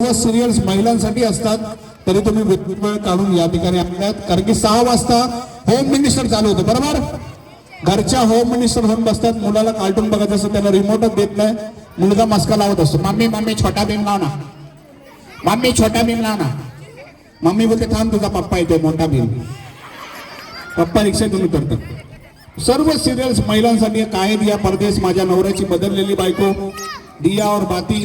सर्व सिरियल्स महिलांसाठी असतात तरी तुम्ही वेळ काढून या ठिकाणी आणल्यात. कारण की सहा वाजता होम मिनिस्टर चालू होतं बरोबर? घरच्या होम मिनिस्टर होऊन बसतात. मुलाला कार्टून बघत असतात त्याला रिमोटच देत नाही. मुलगा मस्का लावत असतो. मम्मी मम्मी छोटा भीम लाव ना. मम्मी छोटा भीम लाव ना. मम्मी बोलते थांब तुझा पप्पा येते मोठा भीम. पप्पा रिक्षेतून उतरतात. सर्व सिरियल्स महिलांसाठी काय दिया परदेश माझ्या नवऱ्याची बदललेली बायको दिया और बाती.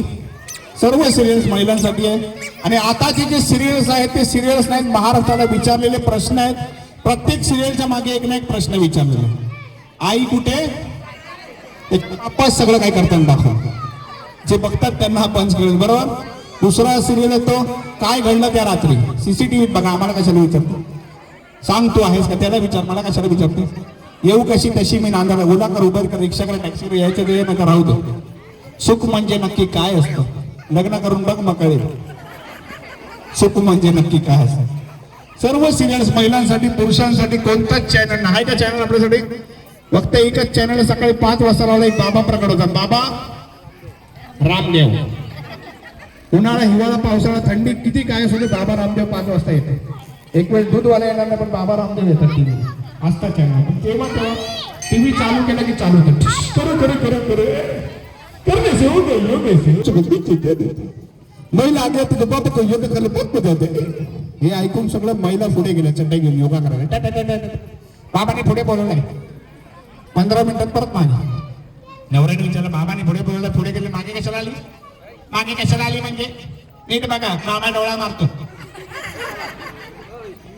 सर्व सिरियल्स महिलांसाठी आहे आणि आताचे जे सिरियल्स आहेत ते सिरियल्स नाहीत महाराष्ट्राला विचारलेले प्रश्न आहेत. प्रत्येक सिरियलच्या मागे एक ना एक प्रश्न विचारलेला आई कुठे? आपण सगळं काय करताना दाखव. जे बघतात त्यांना हा सगळं बरोबर? दुसरा सिरियल येतो काय घडलं त्या रात्री? सीसीटीव्हीत बघा आम्हाला कशाला विचारतो? सांग तू आहेस का? त्याला विचार मला कशाला विचारते? येऊ कशी तशी मी नांदाला ओला कर उबर कर रिक्षा कर यायचं ते नका राहू दे. सुख म्हणजे नक्की काय असतं? लग्न करून बघ मग कळेल सुख म्हणजे नक्की काय असं. सर्व सिरियल्स महिलांसाठी पुरुषांसाठी कोणताच चॅनल नाही. का चॅनल आपल्यासाठी? फक्त एकच चॅनल सकाळी पाच वाजता लावला एक बाबा प्रकट होता. बाबा रामदेव. उन्हाळा हिवाळा पावसाळा थंडी किती काय असू बाबा रामदेव पाच वाजता येते. एक वेळ दूधवाला येणार नाही पण बाबा रामदेव येतात टीव्ही असतात चॅनल पण तेव्हा तेव्हा टीव्ही चालू केला की चालू होतं. करू करू करू करू करने से हो गए हो गए से चलो दे देते महिला आगे तुझे बाप को योगा करायला हे ऐकून सगळं महिला पुढे गेल्या चड्डा घेऊन योगा करायला. टा, टा, टा, टा, टा. बाबाने पुढे बोलवलंय. पंधरा मिनिटात परत मागे. नवऱ्याने विचारलं बाबाने पुढे बोलवलं पुढे गेले मागे कशाला आली? मागे कशाला आली म्हणजे? नीट बघा कामा डोळा मारतो.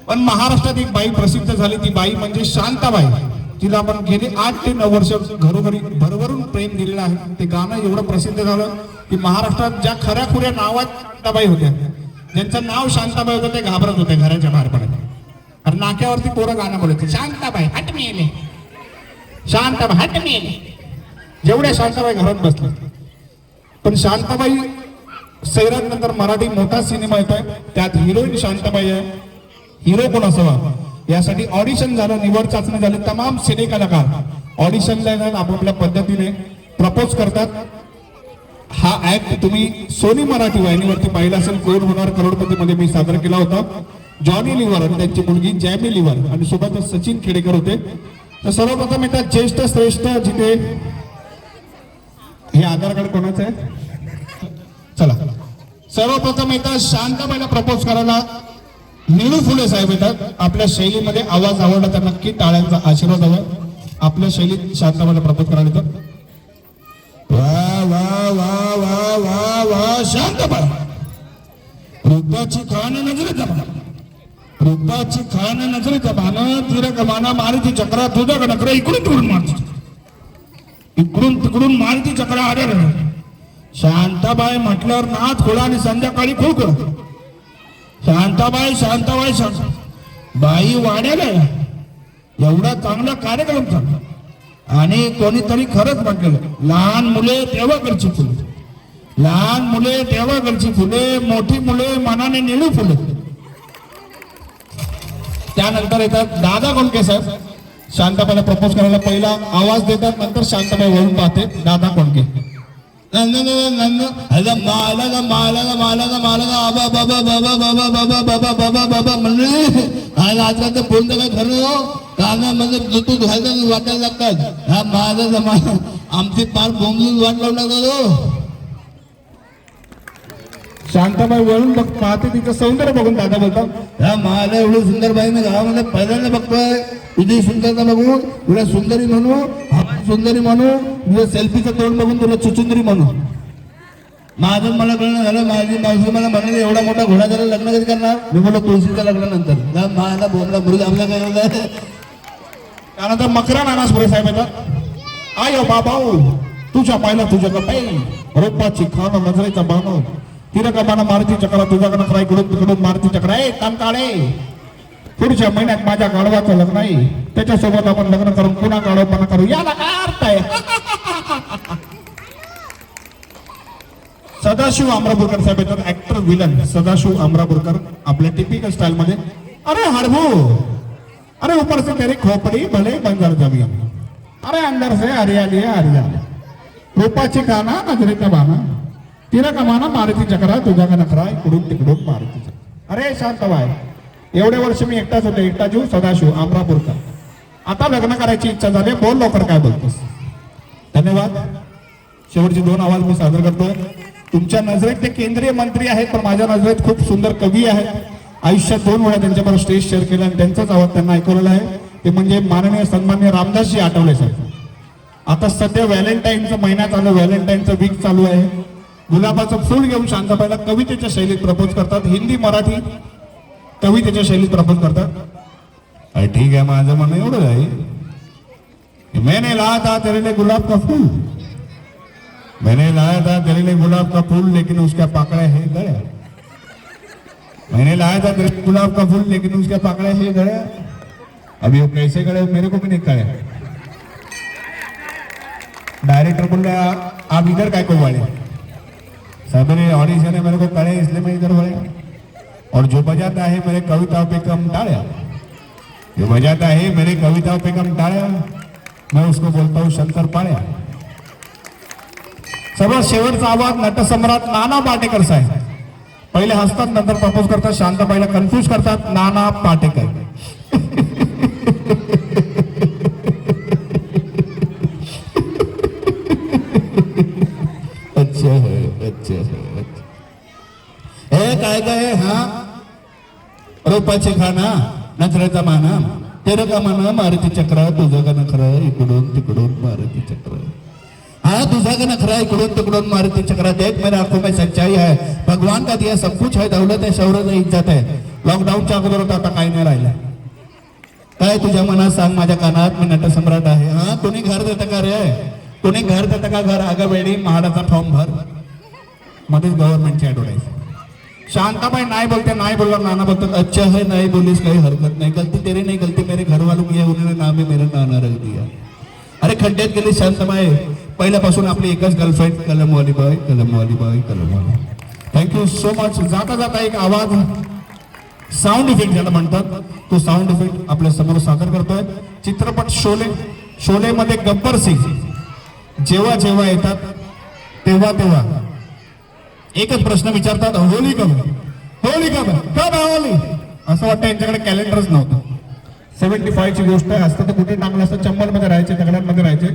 पण महाराष्ट्रात एक बाई प्रसिद्ध झाली ती बाई म्हणजे शांताबाई. तिला आपण गेली आठ ते नऊ वर्ष घरोघरी भरभरून प्रेम दिलेलं आहे. ते गाणं एवढं प्रसिद्ध झालं की महाराष्ट्रात ज्या खऱ्या खुऱ्या नावात शांताबाई होत्या ज्यांचं नाव शांताबाई होतं ते घाबरत होते घराच्या बाहेर पडत कारण नाक्यावरती पोरं गाणं बोलायचं शांताबाई हट मेले. शांताबाई हट मेले. जेवढ्या शांताबाई घरात बसल्या. पण शांताबाई सैराट नंतर मराठी मोठा सिनेमा येत आहे त्यात हिरोईन शांताबाई आहे. हिरो कोण असावा? यासाठी ऑडिशन झालं निवड चाचणी झाली. तमाम सिने कलाकार ऑडिशनला येतात आपापल्या पद्धतीने प्रपोज करतात. हा ऍक्ट तुम्ही सोनी मराठी वाहिनीवरती पाहिला असेल कोण होणार? करोडपती मध्ये मी सादर केला होता. जॉनी लिव्हर आणि त्यांची मुलगी जॅमी लिव्हर आणि सोबतच सचिन खेडेकर होते. तर सर्वप्रथम येतात ज्येष्ठ श्रेष्ठ जिथे हे आधार कार्ड कोणाचं आहे? चला. सर्वप्रथम येतात शांताबाईला प्रपोज करायला निळू फुले साहेब येतात. आपल्या शैलीमध्ये आवाज आवडला तर नक्की टाळ्यांचा आशीर्वाद हवा. आपल्या शैलीत शांताबाईला प्रपोज करायला येतात वा वा वा वा वा वा शांताबाई रुद्राची खान नजरेचा बाण रुद्राची खान नजरेचा बाण तीर कमाना मारुती चक्रा तुझा नकरा इकडून तिकडून मारती इकडून तिकडून मारुती चक्रा आढळ शांताबाई म्हटल्यावर नाथ खोळा आणि संध्याकाळी खूप शांताबाई शांताबाई शांत बाई वाड्याला. एवढा चांगला कार्यक्रम चालला. आणि कोणीतरी खरंच म्हटलेलं लहान मुले देवाकडची फुले. लहान मुले देवाकडची फुले मोठी मुले मनाने निळू फुले. त्यानंतर येतात दादा कोणके साहेब. शांताबाईला प्रपोज करायला पहिला आवाज देतात नंतर शांताबाई वळून पाहते दादा कोणके माला माला माला माला आबा बाबा बाबा बाबा बाबा बाबा बाबा बाबा म्हणले आणि आजकाल तर फोन तर काय खरं हो कानामध्ये ब्लूटूथ घालतात वाटायला लागतात हा माझा जमाना आमची पार बोंबलून वाट लावून लागतात हो शांताबाई वळून बघ पाहते तिचं सौंदर्य बघून दादा बोलतात. ह्या मला एवढं सुंदर बाई मी गावामध्ये पहिल्यांदा बघतोय. तुझी सुंदरता बघू तुला सुंदरी म्हणू. सुंदरी म्हणू तुझं सेल्फीचं तोंड बघून तुला चुचुंदरी म्हणू माझं मला कळलं झालं माझी मावशी मला म्हणाली एवढा मोठा घोडा झाला लग्न कधी करणार? मी बोललो तुळशीच्या लग्नानंतर. माझा बोमला मुलगा आपला काय त्यानंतर मकरा नाना सुरे साहेब येतात. आयो बाबाऊ तुझ्या पाहिला तुझ्या कपाई रोपाची खान नजरेचा बाण. तिला का बाणा मारुती चक्रा तुझ्याकडे फ्राय इकडून तिकडून मारुती चक्रा ए काम काळे पुढच्या महिन्यात माझ्या गाढवाचं लग्न आहे. त्याच्यासोबत आपण लग्न करून पुन्हा गाढवपणा करू. याला काय अर्थ आहे? सदाशिव अमरापूरकर साहेब येतात ऍक्टर विलन सदाशिव अमरापूरकर आपल्या टिपिकल स्टाईल मध्ये. अरे हरभू अरे ऊपर से तेरी खोपड़ी भले बंजर जमी. अरे अंदर से हरियाली है हरियाली. रूपाची खाना नजरेचा बाना तिला कमाना मारुती चक्रा तुझा का नखरा इकडून तिकडून मारुती चक्र. अरे शांत बाय एवढे वर्ष मी एकटाच होते एकटा जीव सदाशिव आमरापूरचा. आता लग्न करायची इच्छा झाली बोल लवकर काय बोलतोस. धन्यवाद. शेवटचे दोन आवाज मी सादर करतो तुमच्या नजरेत ते केंद्रीय मंत्री आहेत पण माझ्या नजरेत खूप सुंदर कवी आहेत. आयुष्यात दोन वेळा त्यांच्याबरोबर स्टेज शेअर केला आणि त्यांचाच आवाज त्यांना ऐकवलेला आहे. ते म्हणजे माननीय सन्मान्य रामदासजी आठवले साहेब आता सध्या व्हॅलेंटाईनचा महिना चालू व्हॅलेंटाईनचं वीक चालू आहे. गुलाबाचं फुल घेऊन शांताबाईला कवितेच्या शैलीत प्रपोज करतात. हिंदी मराठी कवितेच्या शैलीत प्रपोज करतात. अरे ठीक है माझं म्हणणं एवढं आहे. मैंने लाया था तेरे लिए गुलाब का फूल. मैंने लाया था तेरे लिए गुलाब का फूल लेकिन उसका पाकड़ा है गया. मैंने लाया था तेरे गुलाब का फूल लेकिन उसका पाकड़ा है गया. अभी वो कैसे गए मेरे को भी नहीं कहा डायरेक्टर बोल रहे आप इधर काय को बढ़े सब मेरे ऑडिशन है मेरे को करे इसलिए मैं इधर हो बढ़े और जो बजाता है मेरे कविताओं पे कम टाळ्या जो बजाता है मेरे कविताओं पे कम टाळ्या मैं उसको बोलता हूँ शंकर पाळ्या सर्वात शेवटचा आवाज नटसम्राट नाना पाटेकर साहेब। पहिले हसतात नंतर प्रपोज करतात शांत पहिला कन्फ्युज करतात नाना पाटेकर. अच्छा है अच्छा है। काय काय हा? रोपाचे खाना नजरेचा माना तेरं का म्हणा मारुती चक्र तुझं का नखर इकडून तिकडून मारुती चक्र. हाँ तुझा का नखरा इकडून तिकडून मारुती चक्र देख मेरे आंखों में सच्चाई है। भगवान का दिया सब कुछ है दौलत है शौरत है इज्जत है। लॉकडाऊनच्या अगोदर होता आता काही नाही राहिलं. काय तुझ्या मनात सांग माझ्या कानात मी नटसम्राट आहे. हा कोणी घर देतं का रे? कोणी घर देतं का घर? अगं वेळी महाडाचा फॉर्म भर. मध्येच गव्हर्नमेंटची ऍडव्हर्टाईज शांताबाई नाही बोलते नाही बोलला नाना बोलतात अच्छा है नाही बोलीस काही हरकत नाही गलती तेरी नाही गलती मेरे घर वालों की है उन्होंने नाम मेरे नाना रख दिया. अरे खड्ड्यात गेली शांताबाई पहिल्यापासून आपली एकच गर्लफ्रेंड कलमवाली बाई कलमवाली बाई कलमवाली थँक्यू सो मच जाता जाता एक आवाज साऊंड इफेक्ट ज्याला म्हणतात तो साऊंड इफेक्ट आपल्यासमोर सादर करतोय. चित्रपट शोले शोले मध्ये गब्बर सिंग जेव्हा जेव्हा येतात तेव्हा तेव्हा एकच प्रश्न विचारतात होली कब होली कब कब आहे होली असं वाटतं यांच्याकडे कॅलेंडरच नव्हतं. सेव्हन्टी फायची गोष्ट आहे. असतं तर कुठे टाकलं असतं. चंबलमध्ये राहायचे दगडांमध्ये राहायचे.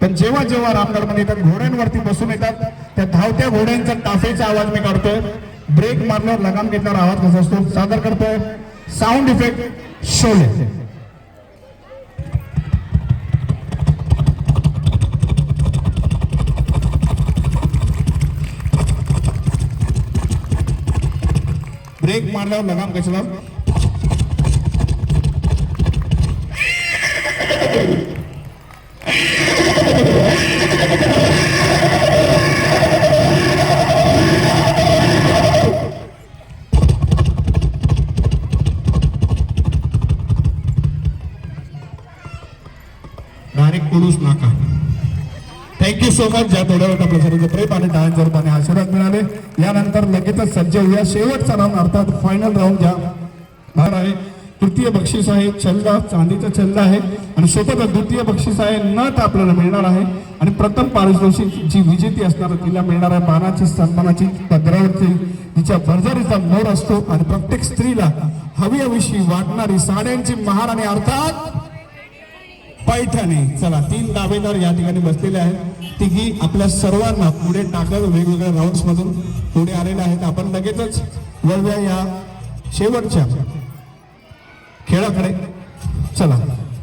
पण जेव्हा जेव्हा रामगडमध्ये येतात घोड्यांवरती बसून येतात त्या धावत्या घोड्यांचा टाफेचा आवाज मी काढतोय. ब्रेक मारल्यावर लगाम घेतल्यावर आवाज कसा असतो? सादर करतोय. साऊंड इफेक्ट शोले ब्रेक मारल्यावर लगाम कशाला? डायरेक्ट कुडूस नाका. थँक्यू सो मच ज्या थोड्या आपलं आपल्या सर्वांचं प्रेम आणि टाळ्यांच्या रूपाने आशीर्वाद मिळाले. यानंतर लगेचच सज्ज होऊया. शेवटचा राऊंड अर्थात फायनल राऊंड ज्या भार आहे. तृतीय बक्षीस आहे. छल्ल चांदीचा छल्ल आहे. आणि सोबतच द्वितीय बक्षीस आहे. नट आपल्याला मिळणार आहे. आणि प्रथम पारितोषिक जी विजेती असणार तिला मिळणार आहे मानाची सन्मानाची पदरावरची तिच्या भरजरीचा मोर असतो. आणि प्रत्येक स्त्रीला हवी हवीशी वाटणारी साड्यांची महाराणी आणि अर्थात पैठणी. चला तीन दावेदार या ठिकाणी बसलेले आहेत. तिघी आपल्या सर्वांना पुढे टाकत वेगवेगळ्या राऊंड मधून पुढे आलेले आहेत. आपण लगेचच वळूया या शेवटच्या खेळाकडे. चला.